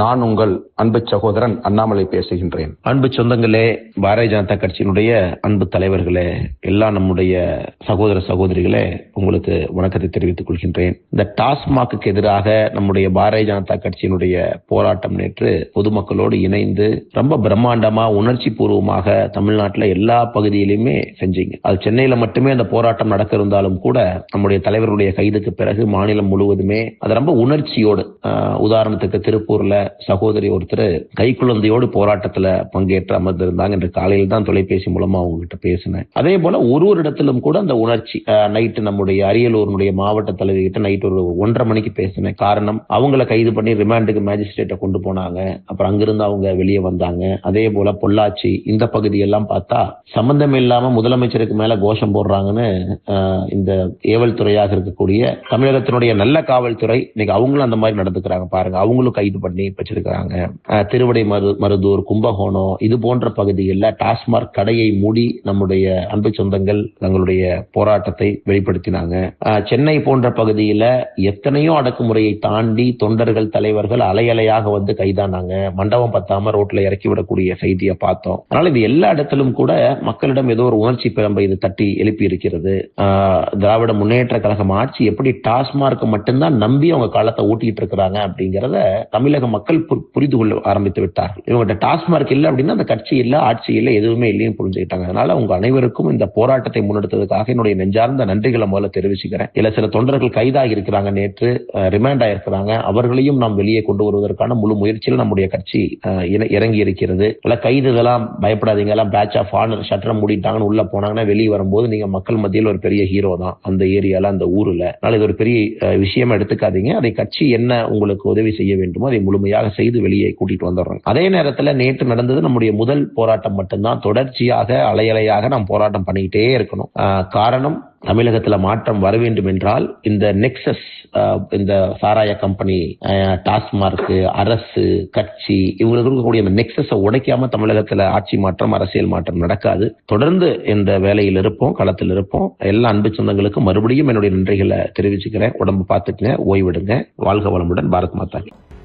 நான் உங்கள் அன்பு சகோதரன் அண்ணாமலை பேசுகின்றேன். அன்பு சொந்தங்களே பாரதிய ஜனதா கட்சியினுடைய அன்பு தலைவர்களே எல்லா நம்முடைய சகோதர சகோதரிகளே உங்களுக்கு வணக்கத்தை தெரிவித்துக் கொள்கின்றேன். இந்த டாஸ்மாக்கு எதிராக நம்முடைய பாரதிய ஜனதா கட்சியினுடைய போராட்டம் நேற்று பொதுமக்களோடு இணைந்து ரொம்ப பிரம்மாண்டமா உணர்ச்சி பூர்வமாக தமிழ்நாட்டில் எல்லா பகுதியிலுமே செஞ்சீங்க. அது சென்னையில மட்டுமே அந்த போராட்டம் நடக்க இருந்தாலும் கூட நம்முடைய தலைவருடைய கைதுக்கு பிறகு மாநிலம் முழுவதுமே அது ரொம்ப உணர்ச்சியோடு உதாரணத்துக்கு திருப்பூர்ல சகோதரி ஒருத்தர் கைக்குழந்தையோடு போராட்டத்துல பங்கேற்று அமர்ந்திருந்தாங்க. என்று காலையில் தான் தொலைபேசி மூலமா அவங்ககிட்ட பேசினேன். அதே போல ஒரு ஒரு இடத்திலும் கூட அந்த உணர்ச்சி நைட்டு நம்முடைய அரியலூருடைய மாவட்ட தலைவி கிட்ட நைட் ஒரு ஒன்றரை மணிக்கு பேசினேன். காரணம் அவங்கள கைது பண்ணி ரிமாண்டுக்கு மேஜிஸ்ட்ரேட்டை கொண்டு போனாங்க. அப்புறம் அங்கிருந்து அவங்க வெளியே வந்தாங்க. அதே போல பொள்ளாச்சி இந்த பகுதியெல்லாம் பார்த்தா சம்பந்தம் இல்லாம முதலமைச்சருக்கு மேல கோஷம் போடுறாங்கன்னு ஆஹ், இந்த ஏவல் துறையாக இருக்கக்கூடிய தமிழகத்தினுடைய நல்ல காவல்துறை இன்னைக்கு அவங்களும் அந்த மாதிரி நடந்துக்கிறாங்க பாருங்க. அவங்களும் கைது பண்ணி வச்சிருக்கிறாங்க. திருவடை மரு மருதூர் கும்பகோணம் இது போன்ற பகுதிகளில் டாஸ்மாக் கடையை மூடி நம்முடைய அன்பு சொந்தங்கள் தங்களுடைய போராட்டத்தை வெளிப்படுத்தினாங்க. சென்னை போன்ற பகுதியில எத்தனையோ அடக்குமுறையை தாண்டி தொண்டர்கள் தலைவர்கள் அலையலையாக வந்து கைதானாங்க. மண்டபம் பத்தாம ரோட்ல இறக்கி விடக்கூடிய செய்தியை பார்த்தோம். அதனால இது எல்லா இடத்திலும் கூட மக்களிடம் ஏதோ ஒரு உணர்ச்சி பிழம்பை இது தட்டி எழுப்பி இருக்கிறது. திராவிட முன்னேற்ற கழகம் ஆட்சி எப்படி டாஸ்மார்க் மட்டும்தான் நம்பி அவங்க காலத்தை ஓட்டிட்டு இருக்கிறாங்க அப்படிங்கறத தமிழக மக்கள் பு- புரிந்து கொள்ள ஆரம்பித்து விட்டார்கள். இவங்ககிட்ட டாஸ்மார்க் இல்லை அப்படின்னா அந்த கட்சி இல்லை ஆட்சி இல்லை எதுவுமே இல்லையும் புரிஞ்சுக்கிட்டாங்க. அதனால உங்க அனைவருக்கும் இந்த போராட்டத்தை முன்னெடுத்ததுக்காக என்னுடைய நெஞ்சார்ந்த நன்றிகளை முதல்ல தெரிவிச்சுக்கிறேன். இல்ல சில தொண்டர்கள் கைதாகி இருக்கிறாங்க நேற்று ரிமாண்ட் ஆயிருக்கிறாங்க. அவர்களையும் நாம் வெளியே கொண்டு வருவதற்கான முழு முயற்சியில் நம்முடைய கட்சி இற- இறங்கி இருக்கிறது. இல்ல கைது இதெல்லாம் பயப்படாதீங்க. எல்லாம் பேட்ச் ஆஃப் ஆனர் ஷட்டர் மூடிட்டாங்கன்னு உள்ள போனாங்கன்னா வெளியே வரும்போது நீங்க மக்கள் மத்தியில் ஒரு பெரிய ஹீரோ தான். அந்த ஏரியால அந்த ஊர்ல. அதனால இது ஒரு பெரிய விஷயமா எடுத்துக்காதீங்க. அதை கட்சி என்ன உங்களுக்கு உதவி செய்ய வேண்டுமோ அதை முழுமையாக செய்து வெளியே கூட்டிட்டு வந்துடுறோம். அதே நேரத்துல நேற்று நடந்தது நம்முடைய முதல் போராட்டம் மட்டும்தான். தொடர்ச்சியாக அலையலையாக நாம் போராட்டம் பண்ணிக்கிட்டே இருக்கணும். காரணம் தமிழகத்துல மாற்றம் வர வேண்டும் என்றால் இந்த நெக்ஸஸ் இந்த சாராய கம்பெனி டாஸ்மார்க் அரசு கட்சி இவங்களுக்கு இருக்கக்கூடிய அந்த நெக்ஸஸை உடைக்காம தமிழகத்துல ஆட்சி மாற்றம் அரசியல் மாற்றம் நடக்காது. தொடர்ந்து இந்த வேலையில் இருப்போம் களத்தில் இருப்போம். எல்லா அன்பு சொந்தங்களுக்கும் மறுபடியும் என்னுடைய நன்றிகளை தெரிவிச்சுக்கிறேன். உடம்பு பார்த்துக்குங்க ஓய்விடுங்க. வாழ்க வளமுடன். பாரத் மாதா